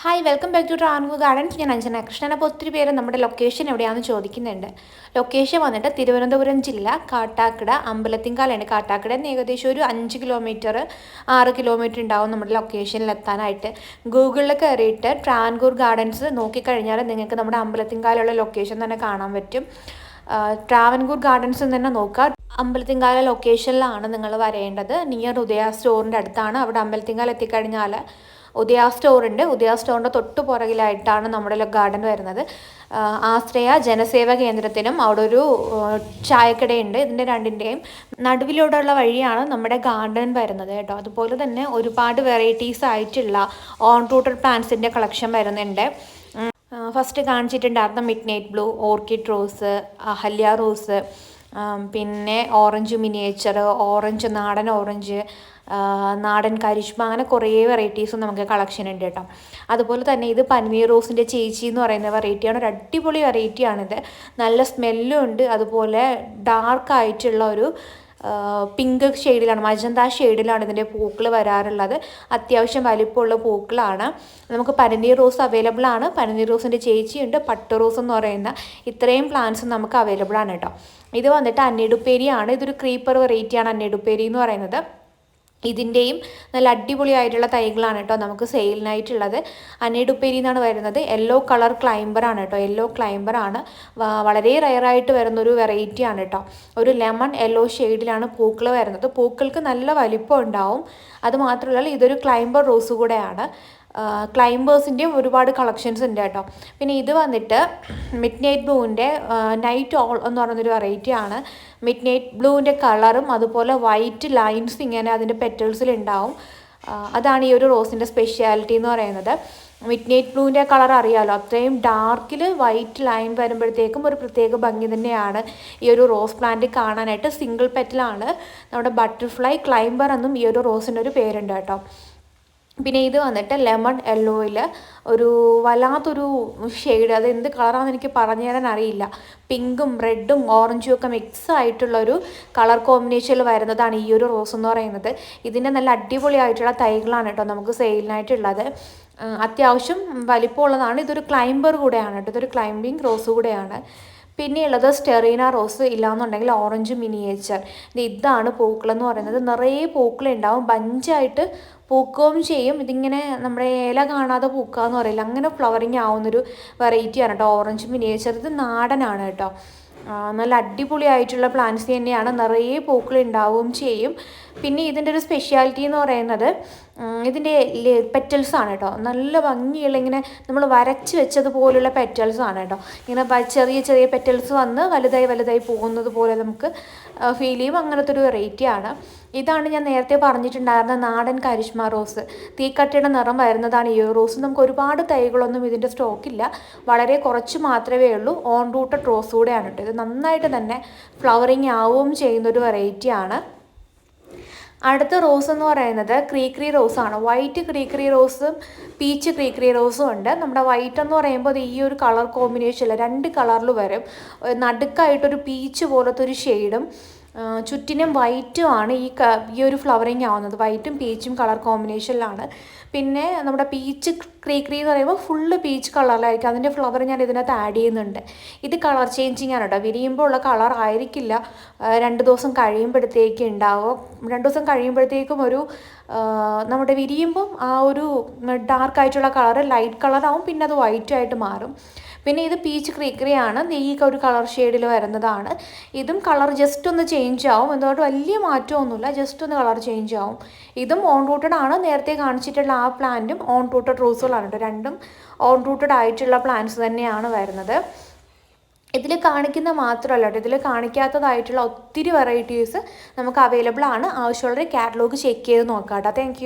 Hi welcome back to ട്രാൻവു gardens ഞാൻ അഞ്ജന കൃഷ്ണൻ അപ്പോൾ ഒത്തിരി പേര് നമ്മുടെ ലൊക്കേഷൻ എവിടെയാണെന്ന് ചോദിക്കുന്നുണ്ട്. ലൊക്കേഷൻ വന്നിട്ട് തിരുവനന്തപുരം ജില്ല കാട്ടാക്കട അമ്പലത്തിങ്കാലാണ് കാട്ടാക്കട ഏകദേശം ഒരു അഞ്ച് കിലോമീറ്റർ ആറ് കിലോമീറ്റർ ഉണ്ടാവും നമ്മുടെ ലൊക്കേഷനിൽ എത്താനായിട്ട്. ഗൂഗിളിൽ കയറിയിട്ട് ട്രാൻകൂർ ഗാർഡൻസ് നോക്കിക്കഴിഞ്ഞാൽ നിങ്ങൾക്ക് നമ്മുടെ അമ്പലത്തിങ്കാലുള്ള ലൊക്കേഷൻ തന്നെ കാണാൻ പറ്റും. ട്രാവൻകൂർ ഗാർഡൻസ് തന്നെ നോക്കുക. അമ്പലത്തിങ്കാല ലൊക്കേഷനിലാണ് നിങ്ങൾ വരേണ്ടത്. നിയർ ഉദയ സ്റ്റോറിന്റെ അടുത്താണ്. അവിടെ അമ്പലത്തിങ്കാല എത്തിക്കഴിഞ്ഞാൽ ഉദയ സ്റ്റോറുണ്ട് ഉദയ സ്റ്റോറിന്റെ തൊട്ട് പുറകിലായിട്ടാണ് നമ്മുടെ ഗാർഡൻ വരുന്നത്. ആശ്രയ ജനസേവ കേന്ദ്രത്തിനും അവിടെ ഒരു ചായക്കടയുണ്ട്. ഇതിന്റെ രണ്ടിന്റെയും നടുവിലൂടെയുള്ള വഴിയാണ് നമ്മുടെ ഗാർഡൻ വരുന്നത് കേട്ടോ. അതുപോലെ തന്നെ ഒരുപാട് വെറൈറ്റീസ് ആയിട്ടുള്ള ഓൺ റൂട്ടഡ് പ്ലാന്റ്സിന്റെ കളക്ഷൻ വരുന്നുണ്ട്. First കാണിച്ചിട്ടുണ്ടായിരുന്ന midnight blue orchid rose Ahalya rose പിന്നെ ഓറഞ്ച് മിനിയേച്ചർ ഓറഞ്ച് നാടൻ ഓറഞ്ച് നാടൻ കരിഷ്മ അങ്ങനെ കുറേ വെറൈറ്റീസും നമുക്ക് കളക്ഷൻ ഉണ്ട് കേട്ടോ. അതുപോലെ തന്നെ ഇത് പനിമീർ റോസിന്റെ ചേച്ചി എന്ന് പറയുന്ന വെറൈറ്റിയാണ് ഒരു അടിപൊളി വെറൈറ്റിയാണിത് നല്ല സ്മെല്ലും ഉണ്ട്. അതുപോലെ ഡാർക്ക് ആയിട്ടുള്ള ഒരു പിങ്ക് ഷെയ്ഡിലാണ് മജന്ത ഷെയ്ഡിലാണ് ഇതിന്റെ പൂക്കൾ വരാറുള്ളത്. അത്യാവശ്യം വലിപ്പമുള്ള പൂക്കളാണ്. നമുക്ക് പനിനീർ റോസ് അവൈലബിൾ ആണ്. പനിനീർ റോസിന്റെ ചേച്ചിയുണ്ട്. പട്ട് റോസ് എന്ന് പറയുന്ന ഇത്രയും പ്ലാന്റ്സ് നമുക്ക് അവൈലബിൾ ആണ് കേട്ടോ. ഇത് വന്നിട്ട് അന്നേടുപ്പേരിയാണ്. ഇതൊരു ക്രീപ്പർ വെറൈറ്റിയാണ് അന്നേടുപ്പേരി എന്ന് പറയുന്നത്. ഇതിന്റെയും നല്ല അടിപൊളിയായിട്ടുള്ള തൈകളാണ് കേട്ടോ നമുക്ക് സെയിലിനായിട്ടുള്ളത് അനേഡുപ്പേരി എന്നാണ് വരുന്നത്. യെല്ലോ കളർ ക്ലൈംബറാണ് കേട്ടോ. യെല്ലോ ക്ലൈംബറാണ് വളരെ റയറായിട്ട് വരുന്നൊരു വെറൈറ്റിയാണ് കേട്ടോ. ഒരു ലെമൺ യെല്ലോ ഷെയ്ഡിലാണ് പൂക്കൾ വരുന്നത്. പൂക്കൾക്ക് നല്ല വലിപ്പം ഉണ്ടാവും. അത് മാത്രമല്ല ഇതൊരു ക്ലൈംബർ റോസ് കൂടെയാണ്. ക്ലൈംബേഴ്സിന്റെയും ഒരുപാട് കളക്ഷൻസ് ഉണ്ട് കേട്ടോ. പിന്നെ ഇത് വന്നിട്ട് മിഡ് നൈറ്റ് ബ്ലൂവിന്റെ നൈറ്റ് ഓൾ എന്ന് പറയുന്നൊരു വെറൈറ്റി ആണ്. മിഡ് നൈറ്റ് ബ്ലൂവിന്റെ കളറും അതുപോലെ വൈറ്റ് ലൈൻസ് ഇങ്ങനെ അതിന്റെ പെറ്റൽസിൽ ഉണ്ടാവും അതാണ് ഈ ഒരു റോസിന്റെ സ്പെഷ്യാലിറ്റി എന്ന് പറയുന്നത്. മിഡ് നൈറ്റ് ബ്ലൂവിന്റെ കളർ അറിയാമല്ലോ അത്രയും ഡാർക്കിൽ വൈറ്റ് ലൈൻ വരുമ്പോഴത്തേക്കും ഒരു പ്രത്യേക ഭംഗി തന്നെയാണ് ഈ ഒരു റോസ് പ്ലാന്റ് കാണാനായിട്ട്. സിംഗിൾ പെറ്റലാണ് നമ്മുടെ ബട്ടർഫ്ലൈ ക്ലൈംബർ എന്നും ഈ ഒരു റോസിന്റെ ഒരു പേരുണ്ട് കേട്ടോ. പിന്നെ ഇത് വന്നിട്ട് ലെമൺ യെല്ലോയിൽ ഒരു വല്ലാത്തൊരു ഷെയ്ഡ് അത് എന്ത് കളറാണെന്ന് എനിക്ക് പറഞ്ഞു തരാൻ അറിയില്ല. പിങ്കും റെഡും ഓറഞ്ചും ഒക്കെ മിക്സ് ആയിട്ടുള്ളൊരു കളർ കോമ്പിനേഷനിൽ വരുന്നതാണ് ഈ ഒരു റോസ് എന്ന് പറയുന്നത്. ഇതിന്റെ നല്ല അടിപൊളിയായിട്ടുള്ള തൈകളാണ് കേട്ടോ നമുക്ക് സെയിലിനായിട്ടുള്ളത്. അത്യാവശ്യം വലിപ്പമുള്ളതാണ്. ഇതൊരു ക്ലൈംബർ കൂടെയാണ് കേട്ടോ. ഇതൊരു ക്ലൈംബിങ് റോസ് കൂടെയാണ്. പിന്നെയുള്ളത് സ്റ്റെറീന റോസ് ഇല്ലാന്നുണ്ടെങ്കിൽ ഓറഞ്ച് മിനിയേച്ചർ ഇതാണ് പൂക്കളെന്ന് പറയുന്നത്. നിറയെ പൂക്കളുണ്ടാവും. ബഞ്ചായിട്ട് പൂക്കുകയും ചെയ്യും. ഇതിങ്ങനെ നമ്മുടെ ഏല കാണാതെ പൂക്കുക എന്ന് പറയില്ല. അങ്ങനെ ഫ്ലവറിങ് ആവുന്നൊരു വെറൈറ്റിയാണ് കേട്ടോ ഓറഞ്ച് മിനിയേച്ചർ ഇത് നാടനാണ് കേട്ടോ നല്ല അടിപൊളിയായിട്ടുള്ള പ്ലാന്റ്സ് തന്നെയാണ്. നിറയെ പൂക്കൾ ഉണ്ടാവുകയും ചെയ്യും. പിന്നെ ഇതിന്റെ ഒരു സ്പെഷ്യാലിറ്റി എന്ന് പറയുന്നത് ഇതിന്റെ പെറ്റൽസ് ആണ് കേട്ടോ. നല്ല ഭംഗിയുള്ള ഇങ്ങനെ നമ്മൾ വരച്ച് വെച്ചതുപോലുള്ള പെറ്റൽസ് ആണ് കേട്ടോ. ഇങ്ങനെ ചെറിയ ചെറിയ പെറ്റൽസ് വന്ന് വലുതായി വലുതായി പോകുന്നത് പോലെ നമുക്ക് ഫീൽ ചെയ്യും. അങ്ങനത്തെ ഒരു വെറൈറ്റിയാണ് ഇതാണ് ഞാൻ നേരത്തെ പറഞ്ഞിട്ടുണ്ടായിരുന്ന നാടൻ കരിഷ്മ റോസ്. തീക്കട്ടയുടെ നിറം വരുന്നതാണ് ഈ റോസ് നമുക്ക് ഒരുപാട് തൈകളൊന്നും ഇതിന്റെ സ്റ്റോക്കില്ല വളരെ കുറച്ച് മാത്രമേ ഉള്ളൂ. ഓൺ റൂട്ടഡ് റോസ് കൂടെയാണ് കേട്ടോ ഇത് നന്നായിട്ട് തന്നെ ഫ്ലവറിങ് ആവുകയും ചെയ്യുന്നൊരു വെറൈറ്റിയാണ് അടുത്ത റോസ് എന്ന് പറയുന്നത് ക്രീക്രി റോസാണ് വൈറ്റ് ക്രീക്രി റോസും പീച്ച് ക്രീക്രി റോസും ഉണ്ട്. നമ്മുടെ വൈറ്റ് എന്ന് പറയുമ്പോൾ ഈ ഒരു കളർ കോമ്പിനേഷനിൽ രണ്ട് കളറിൽ വരും. നടുക്കായിട്ടൊരു പീച്ച് പോലത്തെ ഒരു ഷെയ്ഡും ചുറ്റിനും വൈറ്റും ആണ് ഈ ഈ ഒരു ഫ്ലവറിങ് ആവുന്നത്. വൈറ്റും പീച്ചും കളർ കോമ്പിനേഷനിലാണ് പിന്നെ നമ്മുടെ പീച്ച് ക്രീക്രി എന്ന് പറയുമ്പോൾ ഫുള്ള് പീച്ച് കളറിലായിരിക്കും അതിന്റെ ഫ്ലവർ ഞാൻ ഇതിനകത്ത് ആഡ് ചെയ്യുന്നുണ്ട്. ഇത് കളർ ചേഞ്ചിങ് ആണ് കേട്ടോ. വിരിയുമ്പോൾ ഉള്ള കളർ ആയിരിക്കില്ല. രണ്ട് ദിവസം കഴിയുമ്പോഴത്തേക്ക് ഉണ്ടാവും. രണ്ട് ദിവസം കഴിയുമ്പോഴത്തേക്കും ഒരു നമ്മുടെ വിരിയുമ്പം ആ ഒരു ഡാർക്ക് കളർ ലൈറ്റ് കളറാവും പിന്നെ അത് വൈറ്റ് ആയിട്ട് മാറും. പിന്നെ ഇത് പീച്ച് ക്രീക്കറിയാണ് ഈ ഒരു കളർ ഷെയ്ഡിൽ വരുന്നതാണ്. ഇതും കളർ ജസ്റ്റ് ഒന്ന് ചേഞ്ച് ആവും. എന്തുകൊണ്ട് വലിയ മാറ്റമൊന്നുമില്ല. ജസ്റ്റ് ഒന്ന് കളർ ചേഞ്ച് ആവും. ഇതും ഓൺ റൂട്ടഡ് ആണ്. നേരത്തെ കാണിച്ചിട്ടുള്ള ആ പ്ലാന്റും ഓൺ റൂട്ടഡ് റോസുകളാണ് കേട്ടോ. രണ്ടും ഓൺ റൂട്ടഡ് ആയിട്ടുള്ള പ്ലാന്റ്സ് തന്നെയാണ് വരുന്നത്. ഇതിൽ കാണിക്കുന്ന മാത്രമല്ല കേട്ടോ. ഇതിൽ കാണിക്കാത്തതായിട്ടുള്ള ഒത്തിരി വെറൈറ്റീസ് നമുക്ക് അവൈലബിൾ ആണ്. ആവശ്യമുള്ളവരെ കാറ്റലോഗ് ചെക്ക് ചെയ്ത് നോക്കാം കേട്ടോ താങ്ക്